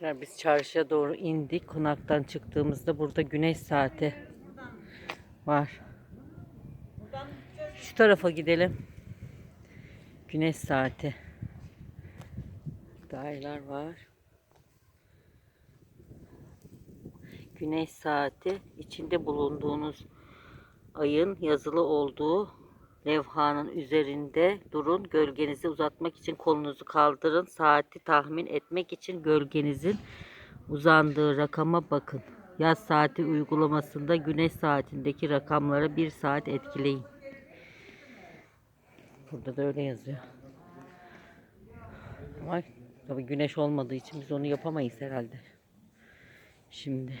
Ya Biz çarşıya doğru indik. Konaktan çıktığımızda burada güneş saati var. Şu tarafa gidelim. Güneş saati. Daireler var. Güneş saati içinde bulunduğunuz ayın yazılı olduğu levhanın üzerinde durun. Gölgenizi uzatmak için kolunuzu kaldırın. Saati tahmin etmek için gölgenizin uzandığı rakama bakın. Yaz saati uygulamasında güneş saatindeki rakamlara bir saat etkileyin. Burada da öyle yazıyor. Ama tabii güneş olmadığı için biz onu yapamayız herhalde. Şimdi.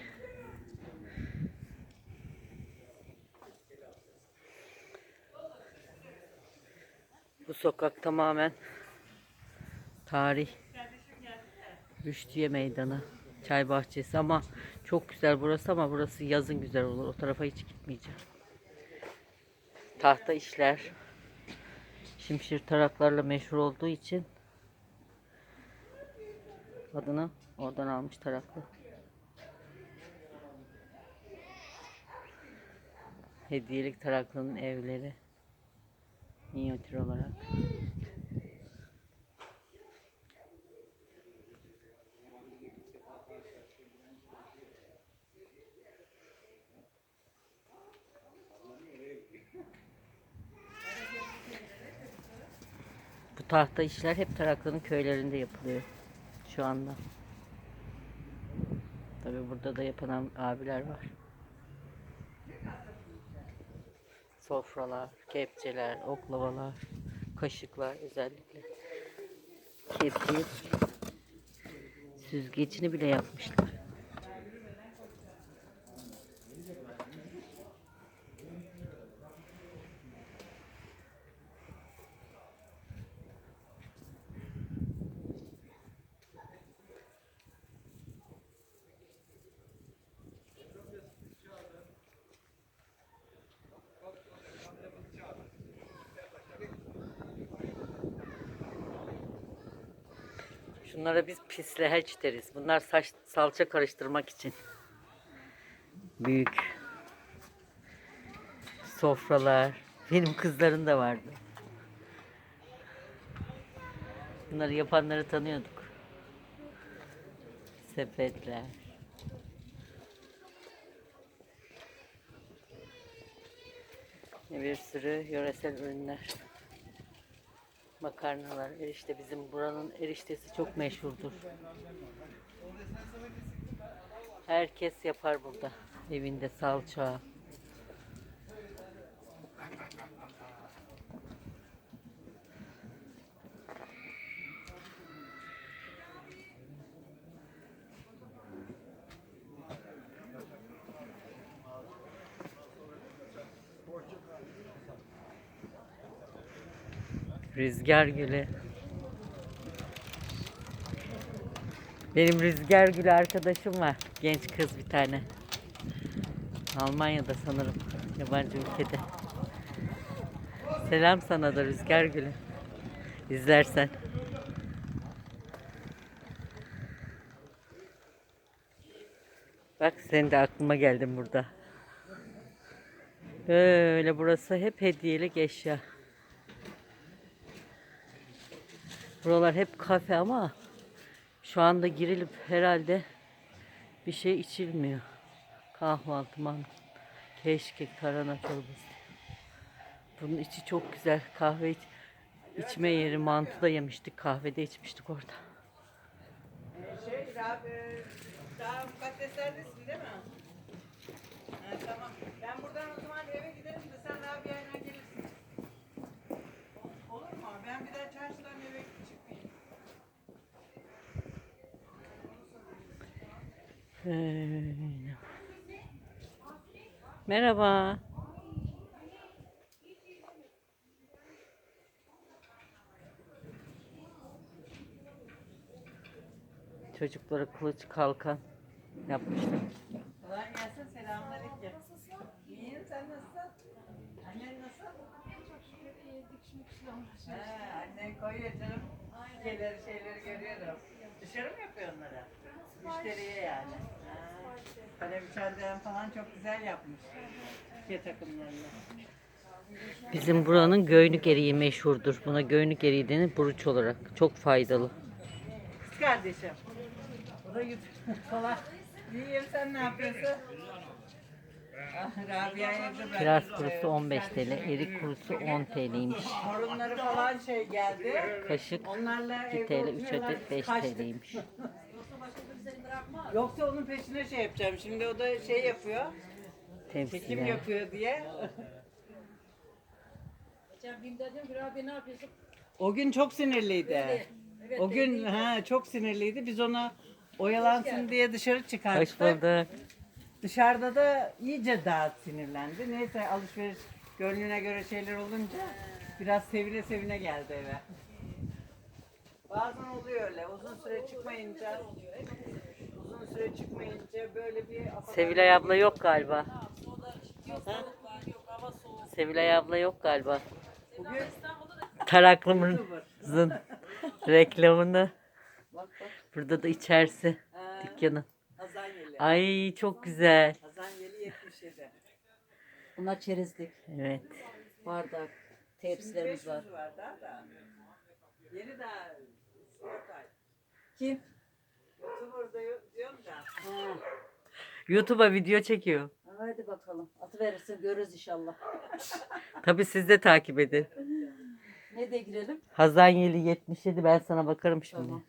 Sokak tamamen tarih. Rüştiye Meydanı. Çay bahçesi ama çok güzel burası ama burası yazın güzel olur. O tarafa hiç gitmeyeceğim. Tahta işler. Şimşir taraklarla meşhur olduğu için adını oradan almış taraklı. Hediyelik taraklının evleri. Minyatür olarak. Bu tahta işler hep Taraklı'nın köylerinde yapılıyor şu anda. Tabi burada da yapan abiler var. Sofralar, kepçeler, oklavalar, kaşıklar özellikle. Kepçeyi süzgecini bile yapmışlar. Şunlara biz pisleheç deriz. Bunlar saç, salça karıştırmak için. Büyük sofralar. Benim kızların da vardı. Bunları yapanları tanıyorduk. Sepetler. Bir sürü yöresel ürünler. Makarnalar, erişte bizim buranın eriştesi çok meşhurdur. Herkes yapar burada. Evinde salça. Rüzgar gülü. Benim rüzgar gülü arkadaşım var. Genç kız bir tane. Almanya'da sanırım. Yabancı ülkede. Selam sana da rüzgar gülü. İzlersen. Bak sen de aklıma geldin burada. Böyle burası hep hediyelik eşya. Buralar hep kafe ama şu anda girilip herhalde bir şey içilmiyor. Kahvaltı, man, keşkek, tarhana çorbası. Bunun içi çok güzel. Kahve iç, içme yeri mantı da yemiştik. Kahvede içmiştik orada. Şey, daha, daha mukaddeslerdesin değil mi? Ha, tamam. Ben buradan o zaman eve giderim de sen daha bir yerden gelirsin. O- Olur mu? Ben bir daha çarşıdan eve çıkmayayım. Öyle. Merhaba. Çocuklara kılıç kalkan yapmışlar. Kolay gelsin. Selamünaleyküm. İyiyim. Sen nasılsın? Annen nasıl? Çok şükür iyi dikişmiş He, annen koyuyor canım. Pikeleri şeyleri görüyorum. Dışarı mı yapıyor onları? Müşteriye yani. Kalem falan çok güzel yapmış. Pike takımlarını. Bizim buranın göynük eriği meşhurdur. Buna göynük eriği denir buruç olarak. Çok faydalı. Kız kardeşim. O da YouTube falan. İyiyim sen ne yapıyorsun? Ah. Kiraz kurusu 15 TL, erik kurusu 10 TL'ymiş. Torunları falan şey geldi. Kaşık Onlarla 2 evde TL, 3 oturuyorlar. adet 5 Kaçtık. TL'ymiş. Yoksa onun peşine şey yapacağım. Şimdi o da şey yapıyor. Çekim Temsiler. yapıyor diye. Geçen diyorum ki abi ne yapıyorsun? O gün çok sinirliydi. Evet, O gün ha çok sinirliydi. Biz onu oyalansın diye dışarı Hoş çıkarttık. bulduk. Dışarıda da iyice daha sinirlendi. Neyse alışveriş gönlüne göre şeyler olunca biraz sevine sevine geldi eve. Bazen oluyor öyle. Uzun süre çıkmayınca uzun süre çıkmayınca böyle bir Sevilay abla yok galiba. Sevilay abla yok galiba. Bugün Taraklımızın reklamını. bak bak Burada da içerisi Ha, dükkanı. Hazanyeli. Ay çok güzel. Hazanyeli 77. Bunlar çerezlik, Evet. bardak, tepsilerimiz var. 500 var daha da. Yeni daha 4 ay. Kim? YouTuber'da diyorum da. Ha. YouTube'a video çekiyor. Hadi bakalım. Atı verirsin görürüz inşallah. Tabi siz de takip edin. Ne de girelim? Hazanyeli 77 ben sana bakarım şimdi. Tamam.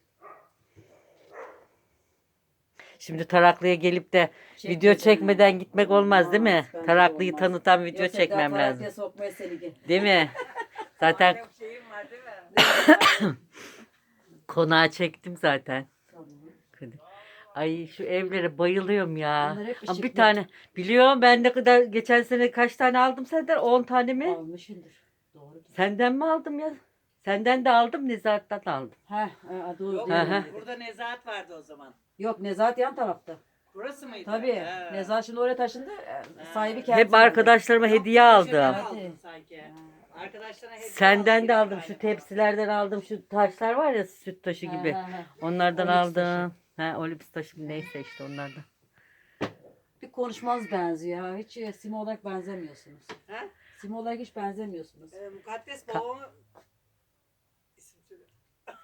Şimdi Taraklı'ya gelip de Çekmeden. video çekmeden gitmek olmaz değil mi? Olmaz, bence Taraklı'yı olmaz. tanıtan video Yoksa çekmem lazım. Sokmaya seni. Değil mi? Zaten var değil mi? konağı çektim zaten. Tamam. Ay şu evlere bayılıyorum ya. Bunlar hep Ama bir ışıklı. tane biliyorum ben ne kadar geçen sene kaç tane aldım senden? 10 tane mi? Almışındır. Doğru. Senden mi aldım ya? Senden de aldım Nezahat'tan aldım. Ha, ha doğru. Yok, burada nezahat vardı o zaman. Yok Nezahat yan tarafta. Burası mıydı? Tabii. Ha. Nezahat şimdi oraya taşındı. e, Sahibi kendisi. Hep arkadaşlarıma hediye Dışarıdan aldım. aldım sanki. Arkadaşlarına hediye Senden de aldım. Şu tepsilerden aldım. Şu taşlar var ya süt taşı gibi. ha, ha. Onlardan Olips aldım. Ha, olips taşı mı neyse işte onlardan. Bir konuşmaz benziyor. Hiç e, Simo olarak benzemiyorsunuz. Ha? Simo olarak hiç benzemiyorsunuz. Ee, mukaddes babamı... İsim söyle.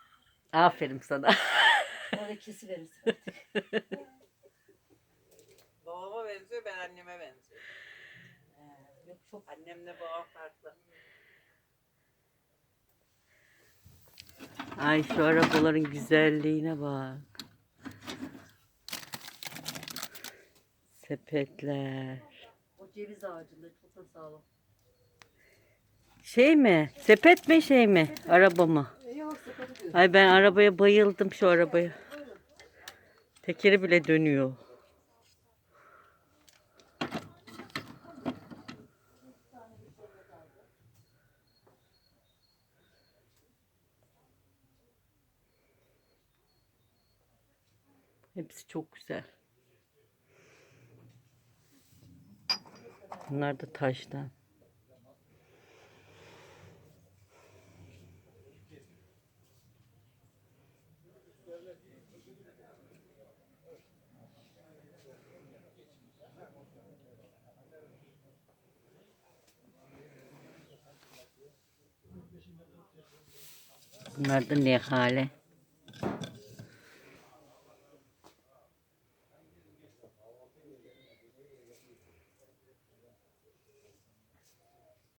Aferin sana. Orada kesiveririz. Babama benziyor, ben anneme benziyorum. Ee, Yok çok Annemle babam farklı. Ay şu arabaların güzelliğine bak. Sepetler. o ceviz ağacında çok da sağlam. Şey mi? Sepet mi şey mi? Araba mı? Yok. Ay ben arabaya bayıldım şu arabaya. Tekeri bile dönüyor. Hepsi çok güzel. Bunlar da taştan. Bunlar da ne hale?